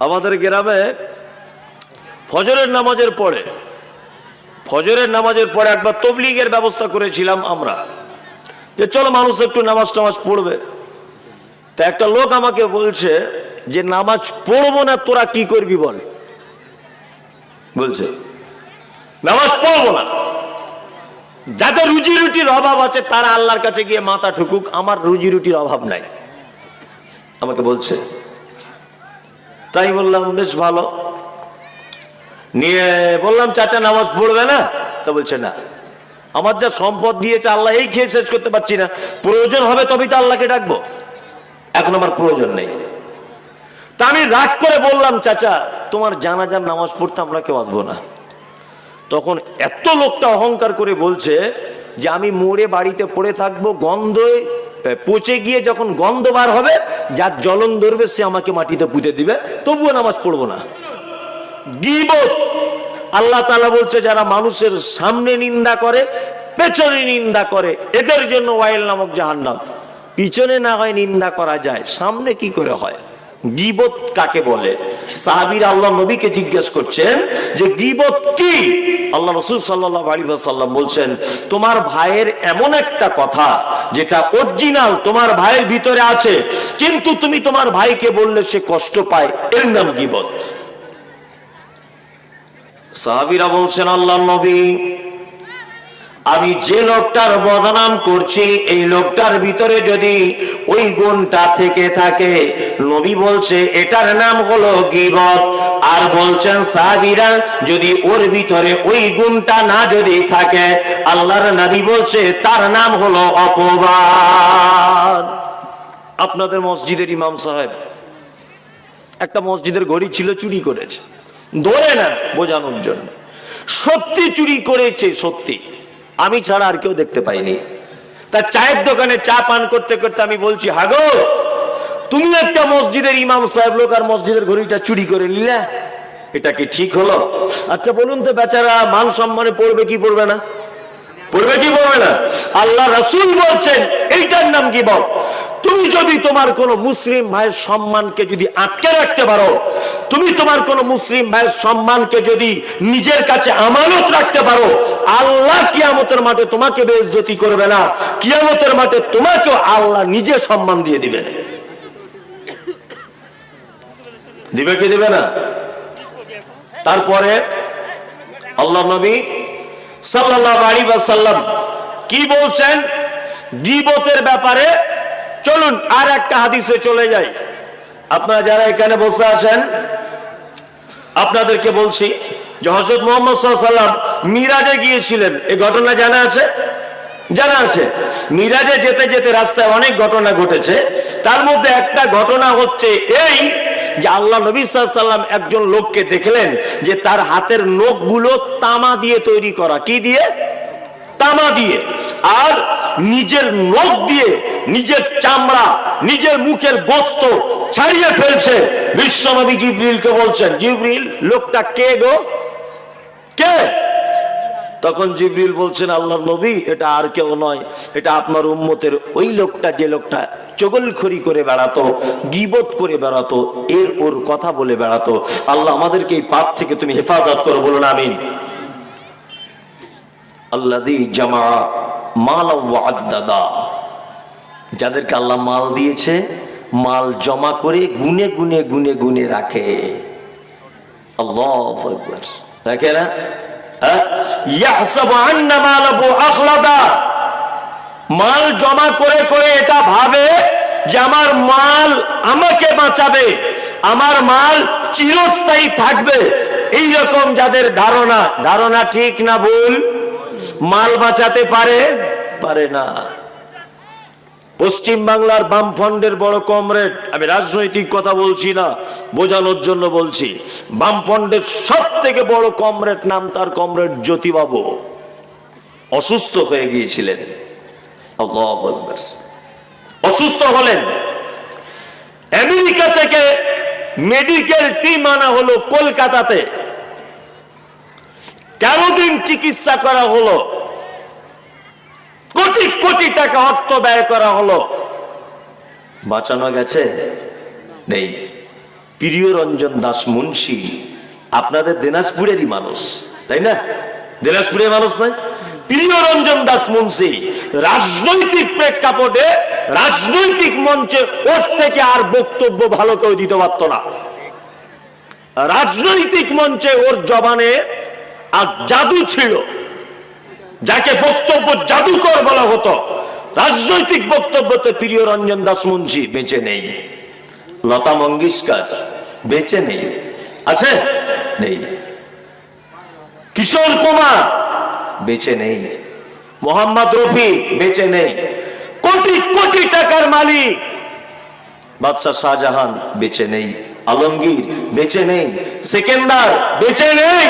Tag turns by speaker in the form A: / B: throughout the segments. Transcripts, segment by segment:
A: আমাদের গ্রামে ফজরের নামাজের পরে, ফজরের নামাজের পরে একবার তবলিগের ব্যবস্থা করেছিলাম আমরা। যে চলো মানুষ একটু নামাজ টামাজ পড়বে। তা একটা লোক আমাকে বলছে যে, নামাজ পড়ব না, তোরা কি করবি বল? বলছে, নামাজ পড়ব না। যাদের রুজি রুটির অভাব আছে, তারা আল্লাহর কাছে গিয়ে মাথা ঠুকুক। আমার রুজি রুটির অভাব নাই। আমাকে বলছে তাই বললাম, বেশ ভালো। নিয়ে বললাম, চাচা, নামাজ পড়বে না? তা বলছে, না। আমার যা সম্পদ দিয়েছে আল্লাহ, এই খেয়ে শেষ করতে পারছি না। প্রয়োজন হবে তবেই তো আল্লাহকে ডাকবো। এখন আমার প্রয়োজন নেই। তা আমি রাগ করে বললাম, চাচা, তোমার জানাজার নামাজ পড়তে আমরা কেউ আসব না। তখন এত লোকটা অহংকার করে বলছে যে আমি মোড়ে বাড়িতে পড়ে থাকব, গন্ধে পচে গিয়ে যখন গন্ধ বার হবে, যার জ্বলন ধরবে, সে আমাকে মাটিতে পুঁতে দিবে। তবুও নামাজ পড়ব না। আল্লাহ তালা বলছে, যারা মানুষের সামনে নিন্দা করে, পেছনে নিন্দা করে, এদের জন্য ওয়াইল নামক জাহান্নাম। পিছনে না হয় নিন্দা করা যায়, সামনে কি করে হয়? গিবত কাকে বলে? সাহাবির আল্লাহ নবীকে জিজ্ঞেস করছেন যে গিবত কি? আল্লাহ রসুল সাল্লাহ বলছেন, তোমার ভাইয়ের এমন একটা কথা যেটা অরিজিনাল তোমার ভাইয়ের ভিতরে আছে, কিন্তু তুমি তোমার ভাইকে বললে সে কষ্ট পায়। এর নাম গিবত। সাহাবিরা বলছেন আল্লাহ নবী আমি যে লোকটার বদনাম করছি, এই লোকটার ভিতরে যদি ওই গুণটা থেকে থাকে, নবী বলছে, এটার নাম হলো গিবত। আর বলছেন, সাহাবিরা, যদি ওর ভিতরে ওই গুণটা না যদি থাকে, আল্লাহর নবী বলছে, তার নাম হলো অপবাদ। আপনাদের মসজিদের ইমাম সাহেব, একটা মসজিদের ঘড়ি ছিল, চুরি করেছে। ধরে নেন বোঝানোর জন্য। সত্যি চুরি করেছে, সত্যি। আমি ছাড়া আর কেউ দেখতে পাইনি। তার চায়ের দোকানে চা পান করতে করতে আমি বলছি, হাগো, তুমি একটা মসজিদের ইমাম সাহেব লোক আর মসজিদের ঘড়িটা চুরি করে নিলে। এটা কি ঠিক হলো? আচ্ছা বলুন তো বেচারা, মান সম্মানে পড়বে কি পড়বে না? পড়বে কি পড়বে না? আল্লাহ রাসুল বলছেন, এইটার নাম কি বল? তুমি যদি তোমার কোন মুসলিম ভাইয়ের সম্মানকে যদি আটকে রাখতে পারো, তুমি তোমার কোন মুসলিম ভাইয়ের সম্মানকে যদি নিজের কাছে আমানত রাখতে পারো, আল্লাহ কিয়ামতের মাঠে তোমাকে বেইজ্জতি করবে না। কিয়ামতের মাঠে তোমাকেও আল্লাহ নিজে সম্মান দিয়ে দিবেন। দিবে কি দিবে না? তারপরে আল্লাহ নবী সাল্লাল্লাহু আলাইহি ওয়াসাল্লাম কি বলছেন? গীবতের ব্যাপারে চলুন আর একটা হাদিসে চলে যাই। আপনারা যারা এখানে বসে আছেন, আপনাদেরকে বলছি যে হজরত মোহাম্মদ সাল্লাম মিরাজে গিয়েছিলেন। এই ঘটনা জানা আছে? জানা আছে। মিরাজে যেতে যেতে রাস্তায় অনেক ঘটনা ঘটেছে। তার মধ্যে একটা ঘটনা হচ্ছে এই যে আল্লাহ নবী সাল্লাম একজন লোককে দেখলেন যে তার হাতের নখগুলো তামা দিয়ে তৈরি করা। কি দিয়ে? তামা দিয়ে আর নিজের নখ দিয়ে নিজের চামড়া, নিজের মুখের বস্ত্র ছাড়িয়ে ফেলছে। বিশ্বনবী জিব্রিলকে বলছেন, জিব্রিল, লোকটা কে গো? কে? তখন জিব্রিল বলছেন আল্লাহ নবী, এটা আর কেউ নয়। এটা আপনার উম্মতের ওই লোকটা, যে লোকটা চগলখড়ি করে বেড়াতো, গিবত করে বেড়াতো, এর ওর কথা বলে বেড়াতো। আল্লাহ আমাদেরকে এই পাপ থেকে তুমি হেফাজত করো, বলুন, আমিন। আল্লাদি জামা মাল যাদেরকে আল্লাহ মাল দিয়েছে, মাল জমা করে গুনে গুনে গুনে গুনে রাখে। হ্যাঁ? মাল জমা করে করে এটা ভাবে যে আমার মাল আমাকে বাঁচাবে, আমার মাল চিরস্থায়ী থাকবে। এই রকম যাদের ধারণা। ধারণা ঠিক না ভুল? মাল বাঁচাতে পারে? পারে না। পশ্চিম বাংলার বামফ্রন্টের বড় কমরেড, আমি রাজনৈতিক কথা বলছি না, বোঝানোর জন্য বলছি, বামফ্রন্টের সব থেকে বড় কমরেড নাম তার কমরেড জ্যোতিবাবু। অসুস্থ হয়ে গিয়েছিলেন। অসুস্থ হলেন। আমেরিকা থেকে মেডিকেল টিম আনা হলো কলকাতাতে। তেরো দিন চিকিৎসা করা হলো? কোটি কোটি টাকা অর্থ ব্যয় করা হলো। বাঁচানো গেছে? নেই। প্রিয় রঞ্জন দাস মুন্সি আপনাদের দিনাজপুরেরই মানুষ, তাই না? দিনাজপুরের মানুষ নাই প্রিয় রঞ্জন দাস মুন্সি রাজনৈতিক প্রেক্ষাপটে, রাজনৈতিক মঞ্চে ওর থেকে আর বক্তব্য ভালো কেউ দিতে পারত না। রাজনৈতিক মঞ্চে ওর জবানে আর জাদু ছিল, যাকে বক্তব্য জাদুকর বলা হতো। রাজনৈতিক বক্তব্যতে প্রিয় রঞ্জন দাস মুন্সি বেঁচে নেই, লতা মঙ্গেশকর বেঁচে নেই, আছে? নেই। কিশোর কুমার বেঁচে নেই, মোহাম্মদ রফি বেঁচে নেই, কোটি কোটি টাকার মালিক বাদশাহ শাহজাহান বেঁচে নেই, আলমগীর বেঁচে নেই, সেকেন্দার বেঁচে নেই।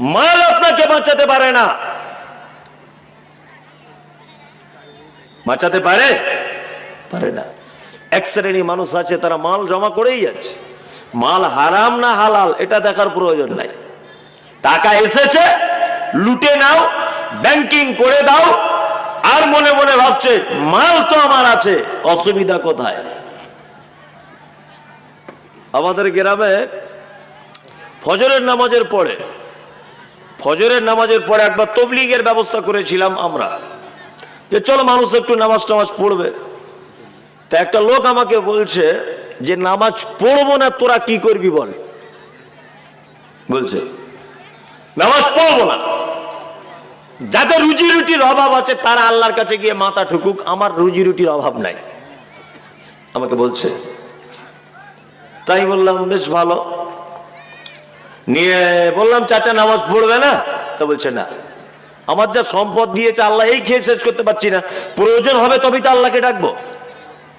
A: মাল আপনাকে বাঁচাতে পারে না। বাঁচাতে পারে? পারে না। এক শ্রেণি মানুষ আছে, তারা মাল জমা করেই যাচ্ছে। মাল হারাম না হালাল, এটা দেখার প্রয়োজন নাই। টাকা এসেছে, লুটে নাও ব্যাংকিং করে দাও, আর মনে মনে ভাবছে, মাল তো আমার আছে, অসুবিধা কোথায়? আমাদের গ্রামে ফজরের নামাজের পরে ফজরের নামাজের পরে একবার তবলিগের ব্যবস্থা করেছিলাম আমরা। যে চলো মানুষ একটু নামাজ টামাজ পড়বে। তা একটা লোক আমাকে বলছে যে, নামাজ পড়ব না, তোরা কি করবি বল? বলছে, নামাজ পড়ব না। যাদের রুজি রুটির অভাব আছে, তারা আল্লাহর কাছে গিয়ে মাথা ঠুকুক। আমার রুজি রুটির অভাব নাই। আমাকে বলছে, তাই বললাম, বেশ ভালো। নিয়ে বললাম, চাচা, নামাজ পড়বে না? তা বলছে, না। আমার যা সম্পদ দিয়েছে আল্লাহ, এই খেয়ে শেষ করতে পারছি না। প্রয়োজন হবে তবেই তো আল্লাহকে ডাকবো।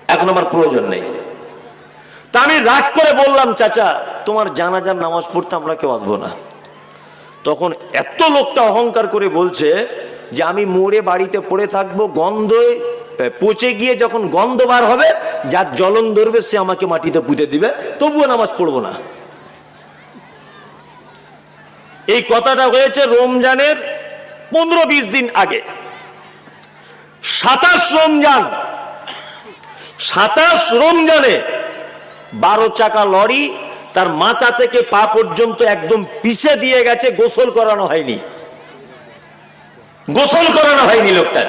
A: এখন আমার প্রয়োজন নেই। তা আমি রাগ করে বললাম, চাচা, তোমার জানাজার নামাজ পড়তে আমরা কেউ আসব না। তখন এত লোকটা অহংকার করে বলছে যে, আমি মোড়ে বাড়িতে পড়ে থাকব গন্ধে পচে গিয়ে যখন গন্ধ বার হবে, যার জ্বলন ধরবে, সে আমাকে মাটিতে পুঁতে দিবে। তবুও নামাজ পড়ব না। এই কথাটা হয়েছে রমজানের পনেরো বিশ দিন আগে। সাতাশ রমজান, সাতাশ রমজানে বারো চাকা লরি তার মাথা থেকে পা পর্যন্ত একদম পিছে দিয়ে গেছে, গোসল করানো হয়নি। গোসল করানো হয়নি লোকটার।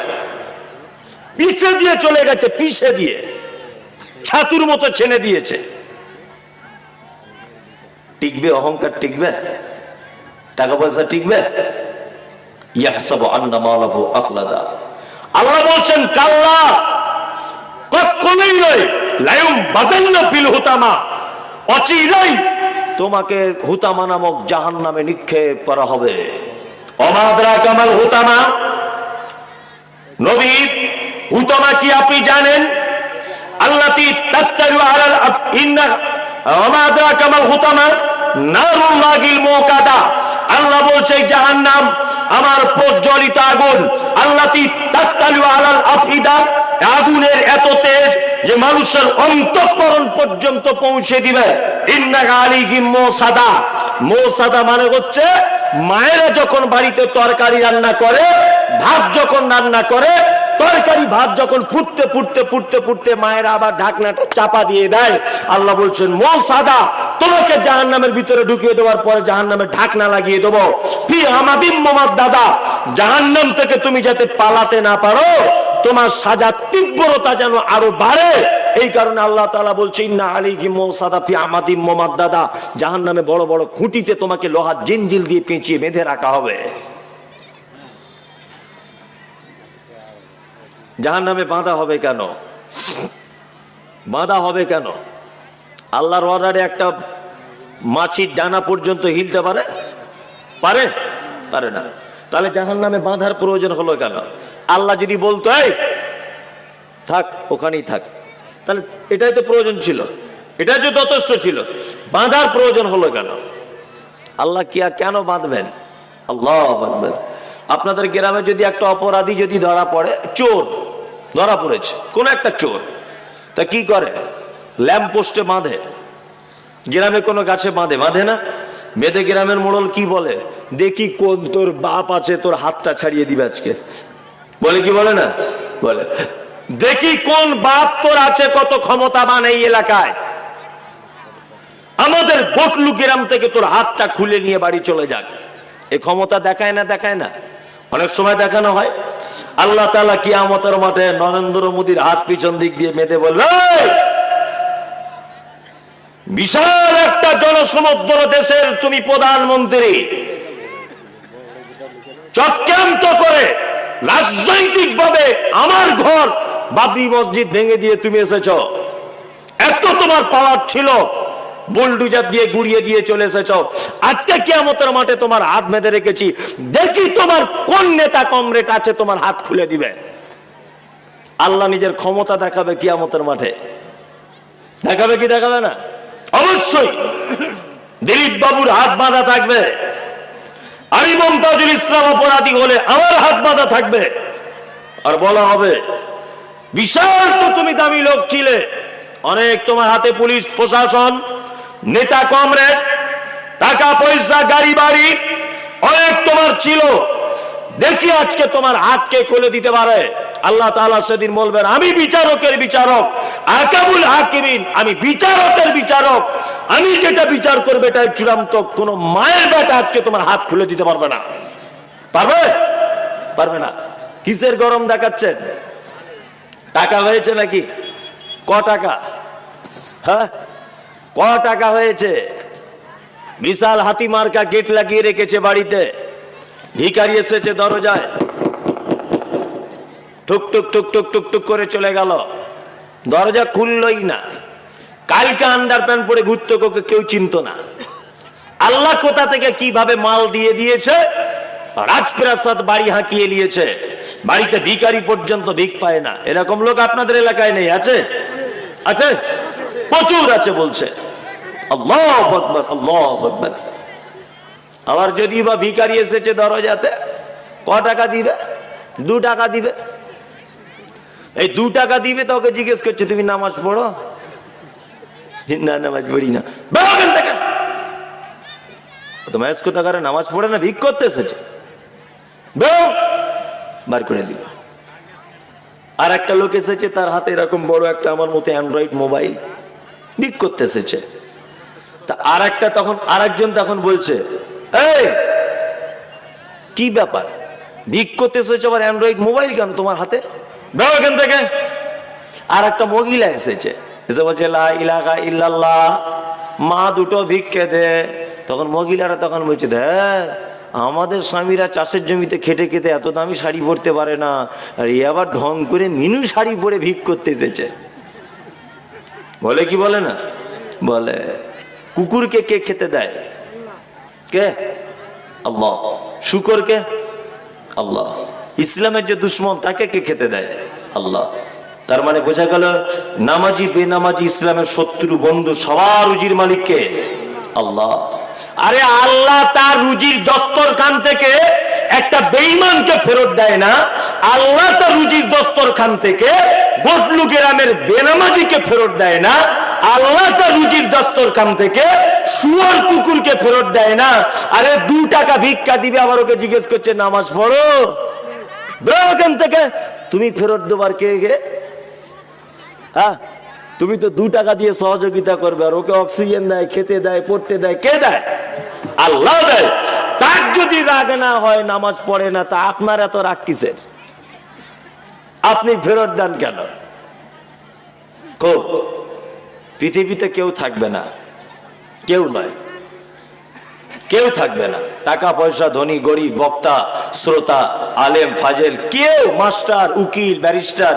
A: পিছে দিয়ে চলে গেছে, পিছে দিয়ে। ছাতুর মতো ছেনে দিয়েছে। টিকবে, অহংকার টিকবে? টাকা পয়সা টিকবে? ইয়াহসাবু আন্না মালাহু আখলাদা আল্লাহ বলছেন, কাল্লা, কখনোই নয়। লায়ুম বাদান্ন ফিল হুতামা। অচিরেই তোমাকে হুতামা নামক জাহান নামে নিক্ষেপ করা হবে। অমাদরা কামাল হুতামা। নবী, হুতামা কি আপনি জানেন? আল্লাতি তাত্তারু আলাল আব- ইন্না অমাদরা কামাল হুতামা। নারুল্লাহিল মুকাদা। আল্লাহ বলছে জাহান্নাম আমার প্রজ্বলিত আগুন। আফিদা। আগুনের এত তেজ যে মানুষের অন্তঃকরণ পর্যন্ত পৌঁছে দিবে। মানে হচ্ছে, মায়েরা যখন বাড়িতে তরকারি রান্না করে, ভাত যখন রান্না করে তরকারি ভাত যখন ফুটতে ফুটতে ফুটতে ফুটতে মায়েরা আবার ঢাকনাটা চাপা দিয়ে দেয়, আল্লাহ বলছেন, মো সাদা, তোমাকে জাহান নামের ভিতরে ঢুকিয়ে দেওয়ার পরে জাহান নামের ঢাকনা লাগিয়ে দেবো। দাদা জাহান নাম থেকে তুমি যাতে পালাতে না পারো, তোমার সাজা তীব্রতা যেন আরও বাড়ে। এই কারণে আল্লাহ তাআলা বলছে, ইন্না আলাইহি মৌসাদা ফি আমাদিম মোমাদ দাদা জাহান নামে বড় বড় খুঁটিতে তোমাকে লোহার জিনজিল দিয়ে পেঁচিয়ে বেঁধে রাখা হবে। জাহান নামে বাঁধা হবে কেন? বাঁধা হবে কেন? আল্লাহর অর্ডারে একটা মাছির ডানা পর্যন্ত হিলতে পারে? পারে? পারে না। তাহলে জাহান নামে বাঁধার প্রয়োজন হলো কেন? আল্লাহ যদি বলতো থাক, ওখানেই থাক। তাহলে এটাই তো প্রয়োজন ছিল। এটাই তো যথেষ্ট ছিল। বাঁধার প্রয়োজন হলো কেন? আল্লাহ কি আর কেন বাঁধবেন? আল্লাহ বাঁধবেন আপনাদের গ্রামে যদি একটা অপরাধী যদি ধরা পড়ে, চোর ধরা পড়েছে, কোন একটা চোর, তা কি করে? ল্যাম্প পোস্টে বাঁধে। গ্রামে কোনো গাছে বাঁধে বাঁধে না? বেঁধে গ্রামের মোড়ল কি বলে? দেখি কোন তোর বাপ আছে, তোর হাতটা ছাড়িয়ে দিবে আজকে। বলে কি বলে না? বলে, দেখি কোন বাপ তোর আছে কত ক্ষমতাবান এই এলাকায়। আমাদের বটলু গ্রাম থেকে তোর হাতটা খুলে নিয়ে বাড়ি চলে যাক। এ ক্ষমতা দেখায় না দেখায় না। অনেক সময় দেখানো হয়, আল্লাহ তালা কিয়ামতের মাঠে নরেন্দ্র মোদীর হাত পিছন দিক দিয়ে মেঁধে বলবে বিশাল একটা জনসমুদ্র দেশের তুমি প্রধানমন্ত্রী। চক্রান্ত করে রাজনৈতিক ভাবে আমার ঘর বাবরি মসজিদ ভেঙে দিয়ে তুমি এসেছ। এত তোমার পাওয়ার ছিল বুলডুজার দিয়ে গুড়িয়ে দিয়ে চলে এসেছ। আজকে কিয়ামতের মাঠে তোমার হাত বেঁধে রেখেছি। দেখি তোমার কোন নেতা কমরেট আছে তোমার হাত খুলে দিবে। আল্লাহ নিজের ক্ষমতা দেখাবে কিয়ামতের মাঠে। দেখাবে কি দেখাবে না? অবশ্যই। দিলীপ বাবুর হাত বাঁধা থাকবে। আরি মমতাজুল ইসলাম অপরাধী হলে আমার হাত বাঁধা থাকবে। আর বলা হবে বিশাল তো তুমি দামি লোক ছিলে। অনেক তোমার হাতে পুলিশ, প্রশাসন নেতা কমরেড টাকা পয়সা গাড়ি বাড়ি অনেক তোমার ছিল। দেখি আজকে তোমার হাতকে খুলে দিতে পারে। আল্লাহ তাআলা সেদিন বলবেন, আমি বিচারকের বিচারক, আকাবুল হাকিমিন, আমি বিচারকের বিচারক। আমি যেটা বিচার করবে এটাই চূড়ান্ত। কোন মায়ের বেটা আজকে তোমার হাত খুলে দিতে পারবে না। পারবে? পারবে না। কিসের গরম দেখাচ্ছেন? টাকা হয়েছে নাকি? ক টাকা? হ্যাঁ? টাকা হয়েছে? বিশাল হাতি মার্কা গেট লাগিয়ে রেখেছে বাড়িতে। ভিকারি এসেছে দরজায়। টুক টুক টুক টুক টুক টুক করে চলে গেল। দরজা খুললই না। কালকে আন্ডার প্যান্ট পরে ঘুরতে কোকে কেউ চিনত না। আল্লাহ কোথা থেকে কীভাবে মাল দিয়ে দিয়েছে? রাজপ্রাসাদ বাড়ি হাঁকিয়ে নিয়েছে। বাড়িতে ভিখারি পর্যন্ত ভিক পায় না। এরকম লোক আপনাদের এলাকায় নেই, আছে? আছে? প্রচুর আছে বলছে। আবার যদি বা ভিকারি এসেছে দরজাতে, ক টাকা দিবে? দু টাকা দিবে? এই দু টাকা দিবে তো ওকে জিজ্ঞেস করছে, তুমি নামাজ পড়ো? না, নামাজ পড়ি না। তো নামাজ পড়ে না ভিক করতে এসেছে। বার করে দিল। আর একটা লোক এসেছে, তার হাতে এরকম বড় একটা আমার মতো অ্যান্ড্রয়েড মোবাইল। ভিক করতে এসেছে। তা আর একটা তখন আর একজন তখন বলছে, এই, কি ব্যাপার? ভিক করতে এসেছে আবার অ্যান্ড্রয়েড মোবাইল কেন তোমার হাতে? বেরো এখান থেকে। আর একটা মহিলা এসেছে। এসে বলছে, লা ইলাহা ইল্লাল্লাহ, মা দুটো ভিক্ষে দে। তখন মহিলারা তখন বলছে, দেখ, আমাদের স্বামীরা চাষের জমিতে খেটে খেতে এত দামি শাড়ি পরতে পারে না। আর এ আবার ঢং করে মিনু শাড়ি পরে ভিক করতে এসেছে। বলে কি বলে না? বলে কুকুরকে কে খেতে দেয়? কে? আল্লাহ। শুকরকে আল্লাহ। ইসলামের যে দুশ্মন, তাকে কে খেতে দেয়? আল্লাহ। তার মানে বোঝা গেল, নামাজি, বেনামাজি, ইসলামের শত্রু, বন্ধু, সবার রুজির মালিককে আল্লাহ। আরে আল্লাহ তার রুজির দস্তর খান থেকে একটা বেঈমানকে ফেরত দেয় না, আল্লাহ তার রুজির দস্তর খান থেকে বদলু গ্রামের বেনামাজিকে ফেরত দেয় না আল্লাহ তার রুজির দস্তর খান থেকে শুয়ার কুকুরকে ফেরত দেয় না। আরে দু টাকা ভিক্ষা দিবে, আবার ওকে জিজ্ঞেস করছে, নামাজ পড়ো? থেকে, তুমি ফেরত দেবার কে গে? হ্যাঁ তুমি তো দু টাকা দিয়ে সহযোগিতা করবে, আর ওকে অক্সিজেন দেয়, খেতে দেয়, পড়তে দেয়, কে দেয়? আল্লাহ দেয়। তার যদি রাগ না হয়, নামাজ পড়ে না, তা আপনার এত রাগ কিসের? আপনি ফেরত দেন কেন? খুব। পৃথিবীতে কেউ থাকবে না। কেউ নয়। কেউ থাকবে না। টাকা, পয়সা, ধনী, গরিব, বক্তা, শ্রোতা, আলেম, ফাজেল, কেউ মাস্টার, উকিল, ব্যারিস্টার,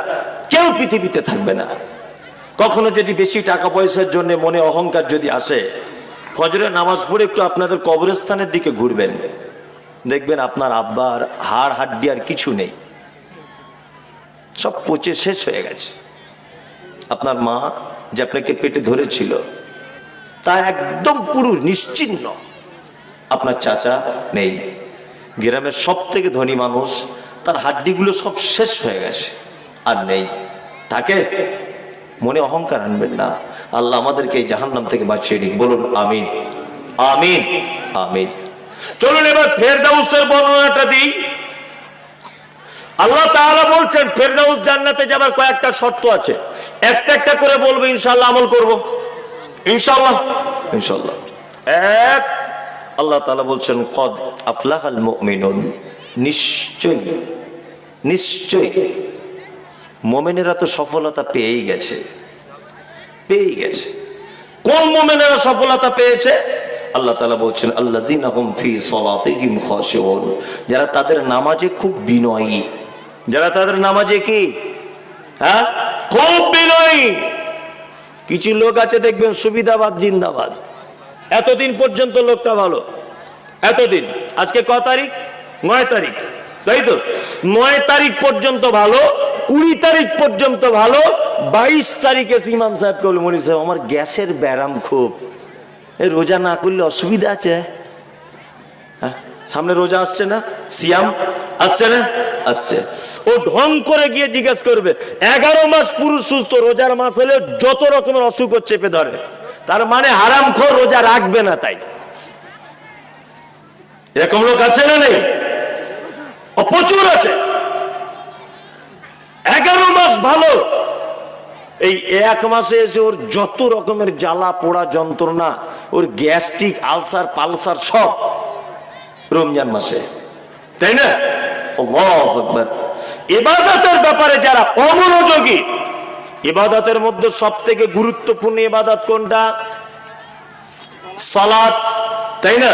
A: কেউ পৃথিবীতে থাকবে না। কখনো যদি বেশি টাকা পয়সার জন্য মনে অহংকার যদি আসে ফজরের নামাজ পড়ে একটু আপনাদের কবরস্থানের দিকে ঘুরবেন। দেখবেন আপনার আব্বার হাড় হাড্ডি আর কিছু নেই। সব পচে শেষ হয়ে গেছে। আপনার মা যে আপনাকে পেটে ধরেছিল, তা একদম পুরো নিশ্চিন্ন। আপনার চাচা নেই। গ্রামের সব থেকে ধনী মানুষ, তার হাড্ডিগুলো সব শেষ হয়ে গেছে, আর নেই। তাকে মনে অহংকার আনবেন না। আল্লাহ আমাদেরকে এই জাহান্নাম থেকে বাঁচিয়ে দিক। বলুন, আমিন। আমিন। আমিন। চলুন এবার ফের ফেরদাউসের বর্ণনাটা দিই। আল্লাহ তাআলা বলছেন, ফেরদাউস জান্নাতে যাবার কয়েকটা শর্ত আছে। একটা একটা করে বলব ইনশাল্লাহ আমল করব। ইনশাল্লাহ ইনশাল্লাহ এক, আল্লাহ তাআলা বলছেন, কদ আফলাহাল মুমিনুন। নিশ্চয়ই নিশ্চয়ই। মোমেনেরা তো সফলতা পেয়েই গেছে। পেয়েই গেছে। কোন মোমেনেরা সফলতা পেয়েছে? আল্লাহ তাআলা বলছেন আল্লাহ যারা তাদের নামাজে খুব বিনয়ী। যারা তাদের নামাজে কি? হ্যাঁ? খুব বিনয়ী। কিছু লোক আছে দেখবেন সুবিধাবাদ, জিন্দাবাদ। এতদিন পর্যন্ত লোকটা ভালো। এতদিন। আজকে ক তারিখ? নয় তারিখ। তাই তো? নয় তারিখ পর্যন্ত ভালো, কুড়ি তারিখ পর্যন্ত ভালো, বাইশ তারিখে ইমাম সাহেবকে বলে মনি সাহেব আমার গ্যাসের ব্যারাম খুব। রোজা না করলে অসুবিধা আছে? হ্যাঁ? সামনে রোজা আসছে না? সিয়াম? আসছে না? আসছে। ও ঢং করে গিয়ে জিজ্ঞেস করবে, এগারো মাস পুরুষ সুস্থ, রোজার মাস হলে যত রকমের অসুখ চেপে ধরে। তার মানে হারাম খোর রোজা রাখবে না তাই। এরকম লোক আছে না নেই? প্রচুর আছে। এগারো মাস ভালো। এই এক মাসে এসে ওর যত রকমের জ্বালা পোড়া যন্ত্রণা, ওর গ্যাস্ট্রিক আলসার পালসার সব রমজান মাসে। তাই না? ইবাদতের ব্যাপারে যারা অমনোযোগী, ইবাদতের মধ্যে সব থেকে গুরুত্বপূর্ণ ইবাদত কোনটা? সালাত, তাই না?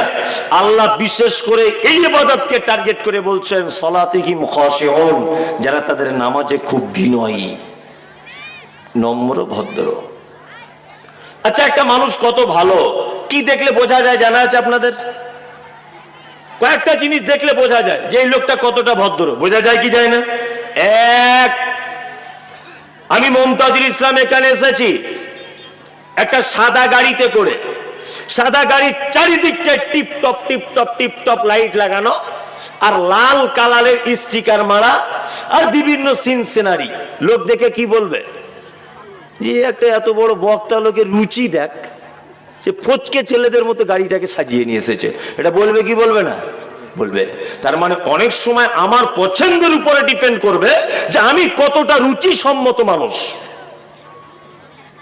A: আল্লাহ বিশেষ করে এই ইবাদতকে টার্গেট করে বলছেন সলাতে কি মুখাশিউন যারা তাদের নামাজে খুব বিনয়ী। নম্র, ভদ্র। আচ্ছা একটা মানুষ কত ভালো, কি দেখলে বোঝা যায়? জানা আছে আপনাদের? কয়েকটা জিনিস দেখলে বোঝা যায় যে এই লোকটা কতটা ভদ্র। বোঝা যায় কি যায় না? এক, আমি মমতাজুল ইসলাম এখানে এসেছি একটা সাদা গাড়িতে করে। সাদা গাড়ির চারিদিকটা tip top tip top tip top light লাগানো আর লাল কালারের স্টিকার মারা আর বিভিন্ন সিন সিনারি। লোক দেখে কি বলবে? যে একটা এত বড় বক্তা লোকের রুচি দেখ। যে ফচকে ছেলেদের মতো গাড়িটাকে সাজিয়ে নিয়ে এসেছে। এটা বলবে কি বলবে না? বলবে। তার মানে অনেক সময় আমার পছন্দের উপরে ডিপেন্ড করবে যে আমি কতটা রুচি সম্মত মানুষ।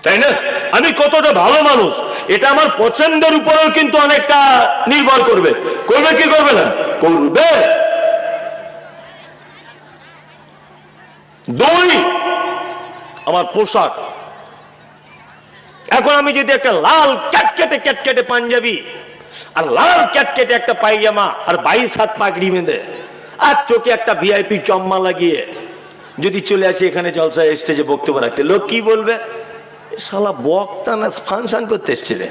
A: তাই না? আমি কতটা ভালো মানুষ। এটা আমার পছন্দের উপরেও কিন্তু অনেকটা নির্ভর করবে। করবে কি করবে না? করবে। দুই। আমার পোশাক। এখন আমি যদি একটা লাল ক্যাটকেটে ক্যাটকেটে পাঞ্জাবি আর লাল ক্যাটকেটে একটা পায়জামা আর বাইশ হাত পাগড়ি বেঁধে আর চোখে একটা ভিআইপি চম্মা লাগিয়ে যদি চলে আসি এখানে জলসা স্টেজে বক্তব্য রাখতে, লোক কি বলবে? শালা বক্তা না ফাংশন করতে এসছে রে।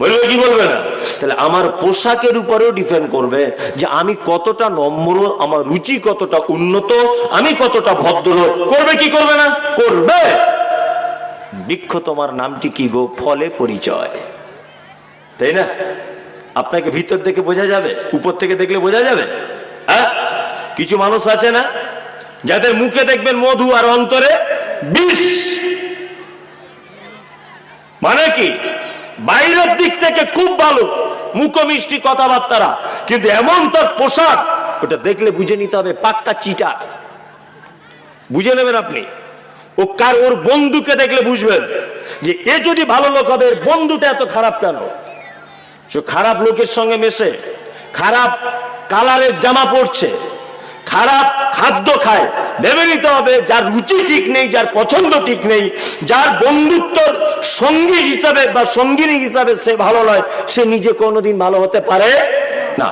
A: বলবে কি বলবে না? তাহলে আমার পোশাকের উপরেও ডিপেন্ড করবে যে আমি কতটা নম্র, আমার রুচি কতটা উন্নত, আমি কতটা ভদ্র। করবে কি করবে না? করবে। বৃক্ষ তোমার নামটি কি গো? ফলে পরিচয়। তাই না? আপনাকে ভিতর থেকে বোঝা যাবে, উপর থেকে দেখলে বোঝা যাবে। হ্যাঁ? কিছু মানুষ আছে না, যাদের মুখে দেখবেন মধু আর অন্তরে বিষ। মানে কি? বাইরের দিক থেকে খুব ভালো মুখ মিষ্টি কথাবার্তারা, কিন্তু এমন তার পোশাক, ওটা দেখলে বুঝে নিতে হবে, পাক্কা চিটা বুঝে নেবেন আপনি? ও কার ওর বন্ধুকে দেখলে বুঝবেন যে এ যদি ভালো লোক হবে, এর বন্ধুটা এত খারাপ কেন? খারাপ লোকের সঙ্গে মেশে, খারাপ কালারের জামা পরছে, খারাপ খাদ্য খায়। ভেবে নিতে হবে যার রুচি ঠিক নেই, যার পছন্দ ঠিক নেই, যার বন্ধুত্বর সঙ্গী হিসাবে বা সঙ্গিনী হিসাবে সে ভালো নয়, সে নিজে কোনোদিন ভালো হতে পারে না।